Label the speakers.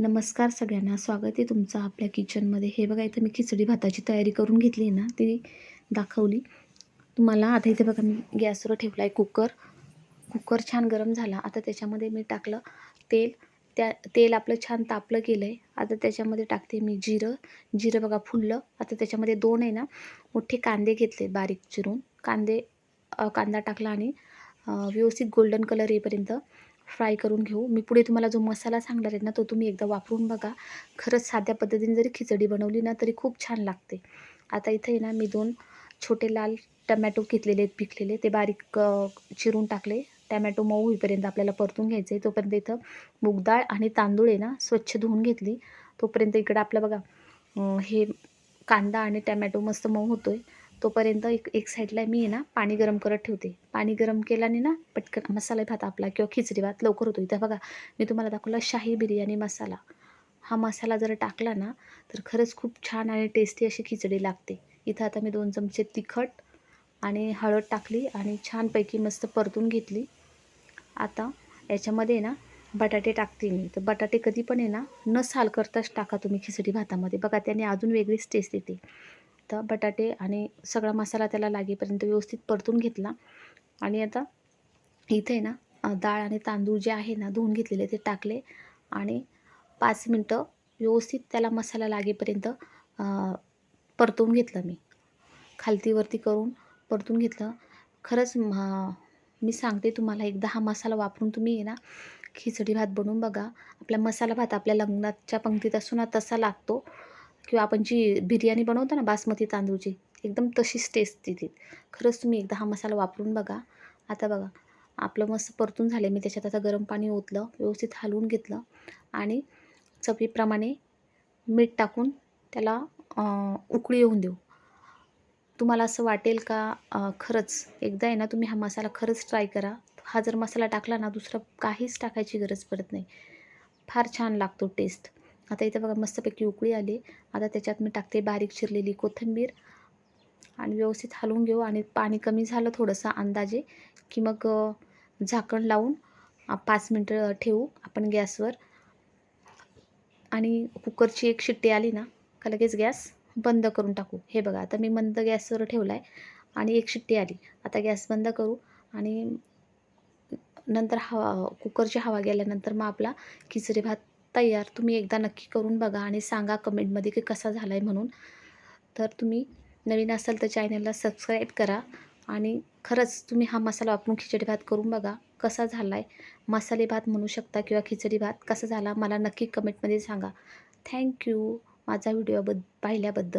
Speaker 1: नमस्कार सगळ्यांना. स्वागत आहे तुमचं आपल्या किचनमध्ये हे बघा इथं मी खिचडी भाताची तयारी करून घेतली आहे ना ती दाखवली. तुम्हाला आता इथे बघा मी गॅसवर ठेवला आहे कुकर कुकर छान गरम झाला. आता त्याच्यामध्ये मी टाकलं तेल. त्या तेल आपलं छान तापलं गेलं आहे आता त्याच्यामध्ये टाकते मी जिरं. जिरं बघा फुललं. आता त्याच्यामध्ये दोन आहे ना मोठे कांदे घेतले बारीक चिरून. कांदे कांदा टाकला आणि व्यवस्थित गोल्डन कलर येईपर्यंत फ्राय करून घेऊ. मी पुढे तुम्हाला जो मसाला सांगणार आहे ना तो तुम्ही एकदा वापरून बघा. खरंच साध्या पद्धतीने जरी खिचडी बनवली ना तरी खूप छान लागते. आता इथे आहे ना मी दोन छोटे लाल टमॅटो घेतलेले आहेत पिकलेले. ते बारीक चिरून टाकले. टमॅटो मऊ होईपर्यंत आपल्याला परतून घ्यायचं आहे तोपर्यंत इथं मूगडाळ आणि तांदूळ आहे ना स्वच्छ धुवून घेतली. तोपर्यंत इकडं आपलं बघा हे कांदा आणि टमॅटो मस्त मऊ होतो आहे तोपर्यंत एक एक साईडला मी आहे ना पाणी गरम करत ठेवते. पाणी गरम केल्याने ना पटकन मसाला भात आपला किंवा खिचडी भात लवकर होतो. इथं बघा मी तुम्हाला दाखवला शाही बिर्याणी मसाला. हा मसाला जर टाकला ना तर खरंच खूप छान आणि टेस्टी अशी खिचडी लागते. इथं आता मी दोन चमचे तिखट आणि हळद टाकली आणि छानपैकी मस्त परतून घेतली. आता याच्यामध्ये ना बटाटे टाकते मी. तर बटाटे कधी पण आहे ना न साल करताच टाका तुम्ही खिचडी भातामध्ये. बघा त्याने अजून वेगळीच टेस्ट येते. आता बटाटे आणि सगळा मसाला त्याला लागेपर्यंत व्यवस्थित परतून घेतला. आणि आता इथे ना डाळ आणि तांदूळ जे आहे ना धुवून घेतलेले ते टाकले. आणि पाच मिनटं व्यवस्थित त्याला मसाला लागेपर्यंत परतून घेतलं मी. खालतीवरती करून परतून घेतलं. खरंच म- मी सांगते तुम्हाला एकदा हा मसाला वापरून तुम्ही आहे ना खिचडी भात बनवून बघा. आपला मसाला भात आपल्या लग्नाच्या पंक्तीत असतो ना तसा लागतो. किंवा आपण जी बिर्याणी बनवतो ना बासमती तांदूळची एकदम तशीच टेस्ट येते खरंच तुम्ही एकदा हा मसाला वापरून बघा. आता बघा आपलं मस्त परतून झाले मी त्याच्यात आता गरम पाणी ओतलं व्यवस्थित हलवून घेतलं आणि चवीप्रमाणे मीठ टाकून त्याला उकळी येऊन देऊ. तुम्हाला असं वाटेल का? खरंच. एकदा आहे ना तुम्ही हा मसाला खरंच ट्राय करा. हा जर मसाला टाकला ना दुसरं काहीच टाकायची गरज पडत नाही. फार छान लागतो टेस्ट आता इथं बघा मस्तपैकी उकळी आली. आता त्याच्यात मी टाकते बारीक चिरलेली कोथिंबीर. आणि व्यवस्थित हलवून घेऊ. आणि पाणी कमी झालं थोडंसं अंदाजे की मग झाकण लावून पाच मिनटं ठेवू आपण गॅसवर. आणि कुकरची एक शिट्टी आली ना का लगेच गॅस बंद करून टाकू. हे बघा आता मी मंद गॅसवर ठेवला आहे आणि एक शिट्टी आली. आता गॅस बंद करू आणि नंतर हवा कुकरची हवा गेल्यानंतर मग आपला खिचडी भात तयार. तुम्ही एकदा नक्की करून बघा आणि सांगा कमेंटमध्ये की कसा झाला आहे म्हणून. तर तुम्ही नवीन असाल तर चॅनलला सबस्क्राईब करा आणि खरंच तुम्ही हा मसाला वापरून खिचडी भात करून बघा कसा झाला आहे मसाले भात म्हणू शकता किंवा खिचडी भात कसा झाला मला नक्की कमेंटमध्ये सांगा. थँक्यू. माझा व्हिडिओ बद पाहिल्याबद्दल.